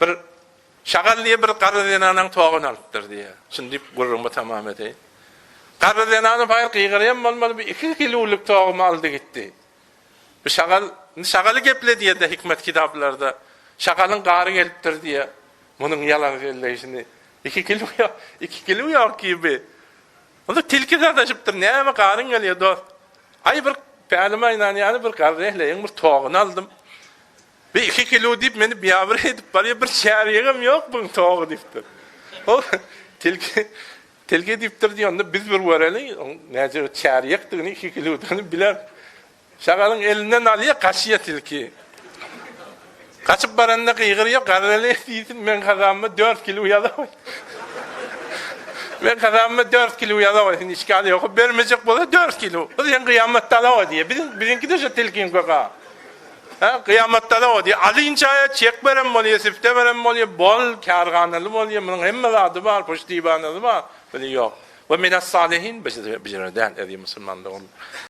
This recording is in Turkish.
bir şagal diye bir qarı toğun alıptır diye. Şimdi gurumu tamam edeyim. Qarı denanın bayır kıygırayan bolmalı bir iki kiloluk toğumu aldı gitti. Bu şagal, şagalı geple diye de hikmet kitaplarda. Şagalın qarı geliptir diye. Bunun yalan söyleyişini. İki kilo ya, iki kilo yok gibi. Onu tilki kardeşiptir. Ne ama qarın geliyor dost. Ay bir pälime yani bir qarı ehleyin bir toğunu aldım. Bir iki kilo deyip beni bir edip bari bir çeyreğim yok bunun toğu deyiptir. O tilki tilki deyiptir diyor. Onda biz bir vereli nece çeyreğini iki kilodunu biler. Şagalın elinden alıyor kaşıya tilki. Kaçıp baranda kıygırıyor, karneli değilsin, ben kazanma 4 kilo yalamayım. ben kazanma 4 kilo yalamayım, işgali yok, vermeyecek bola 4 kilo. O zaman kıyamette ala o diye, bizimki de şu tilkin koka. Ha, kıyamette ala o diye, alınca çek veren oluyor, sifte veren oluyor, bol kârganalı oluyor, bunun hemme adı var, poşti ibanı var, böyle yok. Ve minas salihin, becereden edeyim Müslümanlığı